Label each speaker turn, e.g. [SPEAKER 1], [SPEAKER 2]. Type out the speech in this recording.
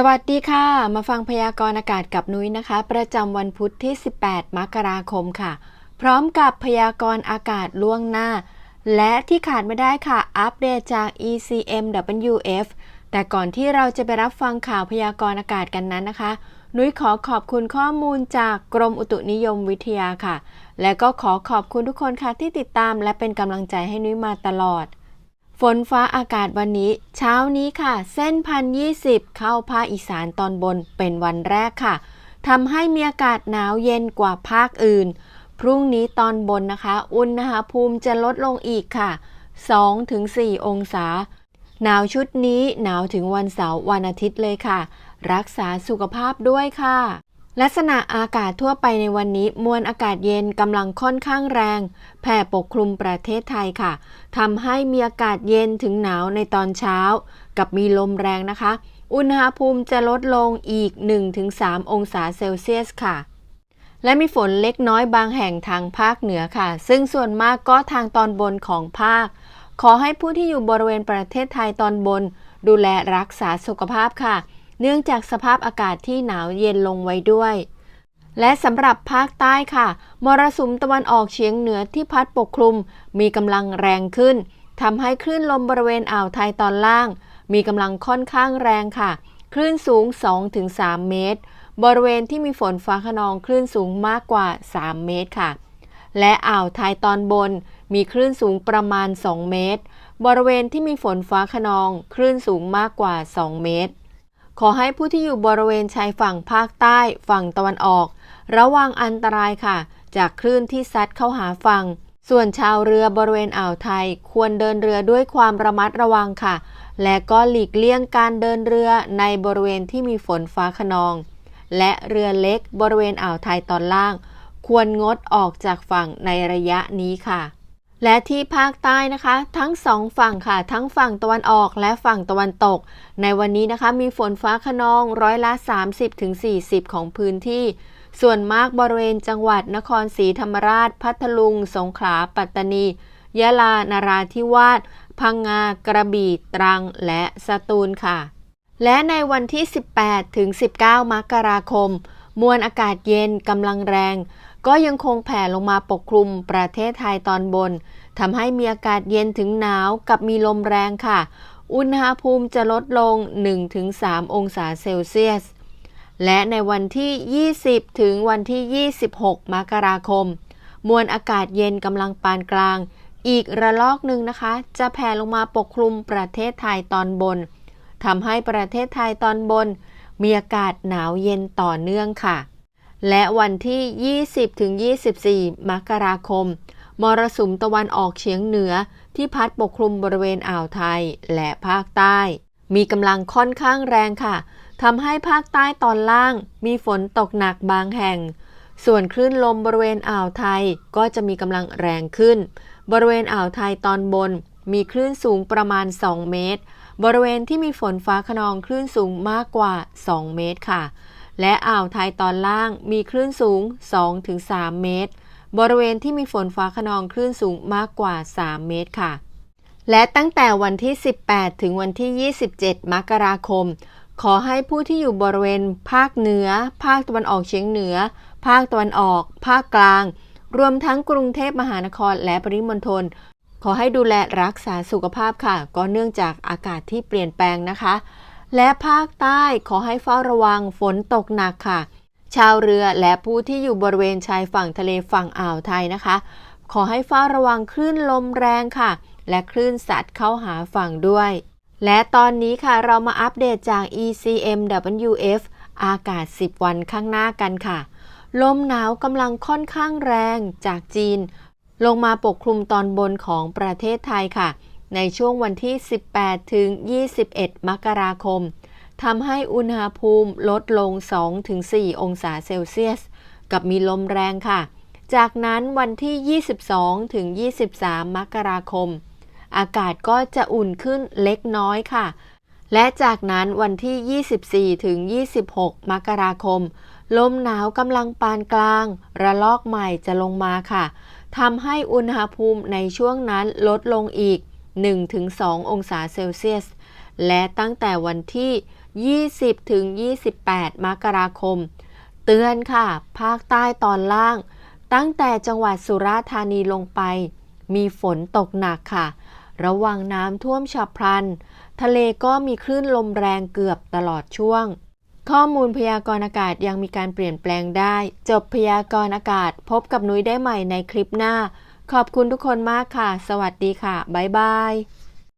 [SPEAKER 1] สวัสดีค่ะ มาฟังพยากรณ์อากาศกับนุ้ยนะคะ ประจำวันพุธที่ 18 มกราคมค่ะ พร้อมกับพยากรณ์อากาศล่วงหน้า และที่ขาดไม่ได้ค่ะ อัปเดตจาก ECMWF แต่ก่อนที่เราจะไปรับฟังข่าวพยากรณ์อากาศกันนั้นนะคะ นุ้ยขอขอบคุณข้อมูลจากกรมอุตุนิยมวิทยาค่ะ และก็ขอขอบคุณทุกคนค่ะที่ติดตามและเป็นกำลังใจให้นุ้ยมาตลอด ฝนฟ้าอากาศวันนี้ เช้านี้ค่ะ เส้นพันยี่สิบเข้าภาคอีสานตอนบนเป็นวันแรกค่ะทำให้มีอากาศหนาวเย็นกว่าภาคอื่น พรุ่งนี้ตอนบนนะคะ อุณหภูมิจะลดลงอีกค่ะ 2-4 องศา หนาวชุดนี้หนาวถึงวันเสาร์วันอาทิตย์เลยค่ะ รักษาสุขภาพด้วยค่ะ ลักษณะอากาศทั่วไปในวันนี้ มวลอากาศเย็นกำลังค่อนข้างแรง แผ่ปกคลุมประเทศไทยค่ะทำให้มีอากาศเย็นถึงหนาวในตอนเช้า กับมีลมแรงนะคะ อุณหภูมิจะลดลงอีก 1-3 องศาเซลเซียสค่ะ และมีฝนเล็กน้อยบางแห่งทางภาคเหนือค่ะ ซึ่งส่วนมากก็ทางตอนบนของภาค ขอให้ผู้ที่อยู่บริเวณประเทศไทยตอนบน ดูแลรักษาสุขภาพค่ะ เนื่องจากสภาพอากาศที่หนาวเย็นลงไว้ด้วย และสำหรับภาคใต้ค่ะ มรสุมตะวันออกเฉียงเหนือที่พัดปกคลุม มีกำลังแรงขึ้นทำให้คลื่นลมบริเวณอ่าวไทยตอนล่าง มีกำลังค่อนข้างแรงค่ะ คลื่นสูง 2-3 เมตร บริเวณที่มีฝนฟ้าขนองคลื่นสูงมากกว่า 3 เมตรค่ะ และอ่าวไทยตอนบน มีคลื่นสูงประมาณ 2 เมตร บริเวณที่มีฝนฟ้าขนอง คลื่นสูงมากกว่า 2 เมตร ขอให้ผู้ที่อยู่บริเวณชายฝั่งภาคใต้ฝั่งตะวันออก ระวังอันตรายค่ะ จากคลื่นที่ซัดเข้าหาฝั่ง ส่วนชาวเรือบริเวณอ่าวไทย ควรเดินเรือด้วยความระมัดระวังค่ะ และก็หลีกเลี่ยงการเดินเรือในบริเวณที่มีฝนฟ้าขนอง และเรือเล็กบริเวณอ่าวไทยตอนล่าง ควรงดออกจากฝั่งในระยะนี้ค่ะ และที่ภาคใต้นะคะ ทั้งสองฝั่งค่ะ ทั้งฝั่งตะวันออกและฝั่งตะวันตก ในวันนี้นะคะ มีฝนฟ้าขนองร้อยละ 30-40 ของพื้นที่ ส่วนมากบริเวณจังหวัดนครศรีธรรมราช พัทลุง สงขลา ปัตตานี ยะลา นาราธิวาส พังงา กระบี่ ตรัง และสตูลค่ะ และในวันที่ 18 ถึง 19 มกราคม มวลอากาศเย็นกำลังแรง ก็ยังคงแผ่ลงมาปกคลุมประเทศไทยตอนบนทำให้มีอากาศเย็นถึงหนาวกับมีลมแรงค่ะ อุณหภูมิจะลดลง 1-3 องศาเซลเซียส และในวันที่ 20 ถึงวันที่ 26 มกราคม มวลอากาศเย็นกำลังปานกลาง อีกระลอกหนึ่งนะคะ จะแผ่ลงมาปกคลุมประเทศไทยตอนบนทำให้ประเทศไทยตอนบน มีอากาศหนาวเย็นต่อเนื่องค่ะ และวันที่ 20-24 มกราคม มรสุมตะวันออกเฉียงเหนือที่พัดปกคลุมบริเวณอ่าวไทยและภาคใต้ มีกำลังค่อนข้างแรงค่ะทำให้ภาคใต้ตอนล่างมีฝนตกหนักบางแห่ง ส่วนคลื่นลมบริเวณอ่าวไทยก็จะมีกำลังแรงขึ้น บริเวณอ่าวไทยตอนบนมีคลื่นสูงประมาณ 2 เมตร บริเวณที่มีฝนฟ้าขนองคลื่นสูงมากกว่า 2 เมตรค่ะ และอ่าวไทยตอนล่างมีคลื่นสูง 2-3 เมตร บริเวณที่มีฝนฟ้าขนองคลื่นสูงมากกว่า 3 เมตรค่ะ และตั้งแต่วันที่ 18 ถึงวันที่ 27 มกราคม ขอให้ผู้ที่อยู่บริเวณ ภาคเหนือ ภาคตะวันออกเฉียงเหนือ ภาคตะวันออก ภาคกลาง รวมทั้งกรุงเทพมหานครและปริมณฑล ขอให้ดูแลรักษาสุขภาพค่ะ ก็เนื่องจากอากาศที่เปลี่ยนแปลงนะคะ และภาคใต้ขอให้เฝ้าระวังฝนตกหนักค่ะ ชาวเรือและผู้ที่อยู่บริเวณชายฝั่งทะเลฝั่งอ่าวไทยนะคะ ขอให้เฝ้าระวังคลื่นลมแรงค่ะ และคลื่นสัตว์เข้าหาฝั่งด้วย และตอนนี้ค่ะเรามาอัปเดตจาก ECMWF อากาศ 10 วันข้างหน้ากันค่ะ ลมหนาวกำลังค่อนข้างแรงจากจีน ลงมาปกคลุมตอนบนของประเทศไทยค่ะ ในช่วงวันที่ 18 ถึง 21 มกราคมทำให้อุณหภูมิลดลง 2-4 องศาเซลเซียส กับมีลมแรงค่ะ จากนั้นวันที่ 22 ถึง 23 มกราคม อากาศก็จะอุ่นขึ้นเล็กน้อยค่ะ และจากนั้นวันที่ 24 ถึง 26 มกราคม ลมหนาวกำลังปานกลาง ระลอกใหม่จะลงมาค่ะ ทำให้อุณหภูมิในช่วงนั้นลดลงอีก 1-2 องศาเซลเซียส และตั้งแต่วันที่ 20ถึง28 มกราคม เตือนค่ะ ภาคใต้ตอนล่าง ตั้งแต่จังหวัดสุราษฎร์ธานีลงไป มีฝนตกหนักค่ะ ระวังน้ำท่วมฉับพลัน ทะเลก็มีคลื่นลมแรงเกือบตลอดช่วง ข้อมูลพยากรณ์อากาศยังมีการเปลี่ยนแปลงได้ จบพยากรณ์อากาศ พบกับนุ้ยได้ใหม่ในคลิปหน้า ขอบคุณทุกคนมากค่ะ สวัสดีค่ะ บ๊ายบาย